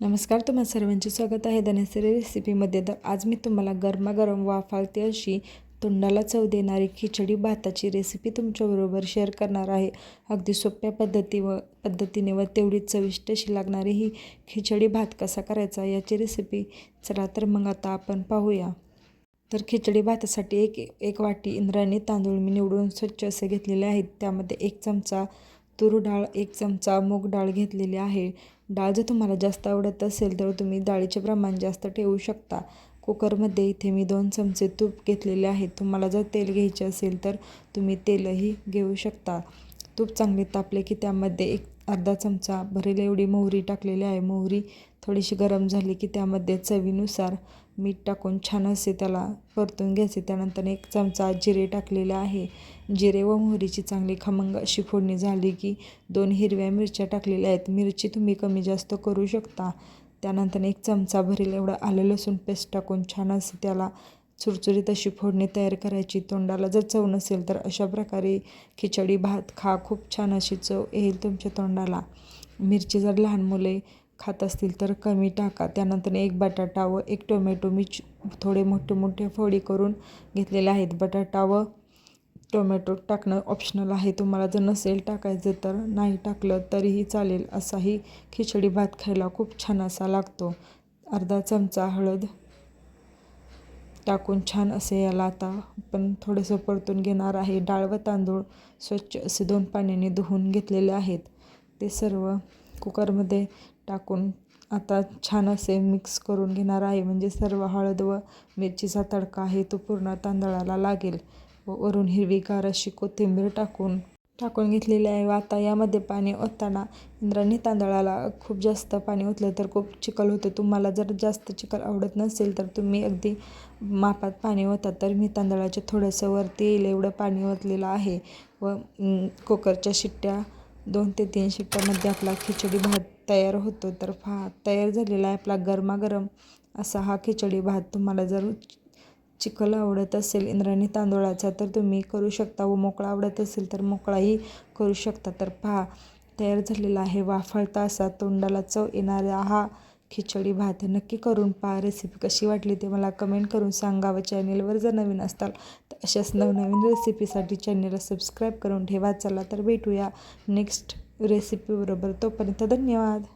नमस्कार तुम्हा सर्वांचे स्वागत आहे धनसरी रेसिपीमध्ये तर आज मी तुम्हाला गरमागरम वाफाळते अशी तोंडाला चव देणारी खिचडी भाताची रेसिपी तुमच्याबरोबर शेअर करणार आहे. अगदी सोप्या पद्धती व पद्धतीने व तेवढी चविष्ट अशी लागणारी ही खिचडी भात कसा करायचा याची रेसिपी चला तर मग आता आपण पाहूया. तर खिचडी भातासाठी एक एक वाटी इंद्रायणी तांदूळ मी निवडून स्वच्छ असे घेतलेले आहेत. त्यामध्ये एक चमचा तूर डाळ एक चमचा मूग डाळ घेतलेली आहे. डाळ जर तुम्हाला जास्त आवडत असेल तर तुम्ही डाळीचे प्रमाण जास्त ठेवू शकता. कुकरमध्ये इथे मी दोन चमचे तूप घेतलेले आहे. तुम्हाला जर तेल घ्यायचे असेल तर तुम्ही तेलही घेऊ शकता. तूप चांगले तापले की त्यामध्ये एक अर्धा चमचा भरेल एवढी मोहरी टाकलेली आहे. मोहरी थोडीशी गरम झाली की त्यामध्ये चवीनुसार मीठ टाकून छान असे त्याला परतून घ्यायचे. त्यानंतर एक चमचा जिरे टाकलेले आहे. जिरे व मोहरीची चांगली खमंग अशी फोडणी झाली की दोन हिरव्या मिरच्या टाकलेल्या आहेत. मिरची तुम्ही कमी जास्त करू शकता. त्यानंतर एक चमचा भरेल एवढं आलं लसूण पेस्ट टाकून छान असे त्याला चुरचुरीत अशी फोडणी तयार करायची. तोंडाला जर चव नसेल तर अशा प्रकारे खिचडी भात खा खूप छान अशी चव येईल तुमच्या तोंडाला. मिरची जर लहान मुले खात असतील तर कमी टाका. त्यानंतर एक बटाटा व एक टोमॅटो मी थोडे मोठे मोठे फोडी करून घेतलेले आहेत. बटाटा व टोमॅटो टाकणं ऑप्शनल आहे. तुम्हाला जर नसेल टाकायचं तर नाही टाकलं तरीही चालेल. असाही खिचडी भात खायला खूप छान असा लागतो. अर्धा चमचा हळद टाकून छान असे याला आता आपण थोडंसं परतून घेणार आहे. डाळ व तांदूळ स्वच्छ असे दोन पाण्याने धुवून घेतलेले आहेत. ते सर्व कुकरमध्ये टाकून आता छान असे मिक्स करून घेणार आहे. म्हणजे सर्व हळद व मिरचीचा तडका आहे तो पूर्ण तांदळाला लागेल. व वरून हिरवीगार अशी कोथिंबीर टाकून टाकून घेतलेली आहे. व आता यामध्ये पाणी ओतताना इंद्राने तांदळाला खूप जास्त पाणी ओतलं तर खूप चिखल होतं. तुम्हाला जर जास्त चिखल आवडत नसेल तर तुम्ही अगदी मापात पाणी ओता तर मी तांदळाच्या थोडंसं वरती येईल. एवढं पाणी ओतलेलं आहे. व कुकरच्या शिट्ट्या दोन ते तीन शिट्ट्यामध्ये आपला खिचडी भात तयार होतो. तर फा तयार झालेला आहे आपला गरमागरम असा हा खिचडी भात. तुम्हाला जर चिखल आवडत असेल इंद्रायणी तांदूळाचा तर तुम्ही करू शकता. व मोकळा आवडत असेल तर मोकळाही करू शकता. तर पहा तयार झालेला आहे वाफळता असा तोंडाला चव येणारा हा खिचडी भात नक्की करून पहा. रेसिपी कशी वाटली ते मला कमेंट करून सांगा व चॅनेलवर जर नवीन असताल तर अशाच नवनवीन रेसिपीसाठी चॅनेलला सबस्क्राईब करून ठेवा. चला तर भेटूया नेक्स्ट रेसिपीबरोबर तोपर्यंत धन्यवाद.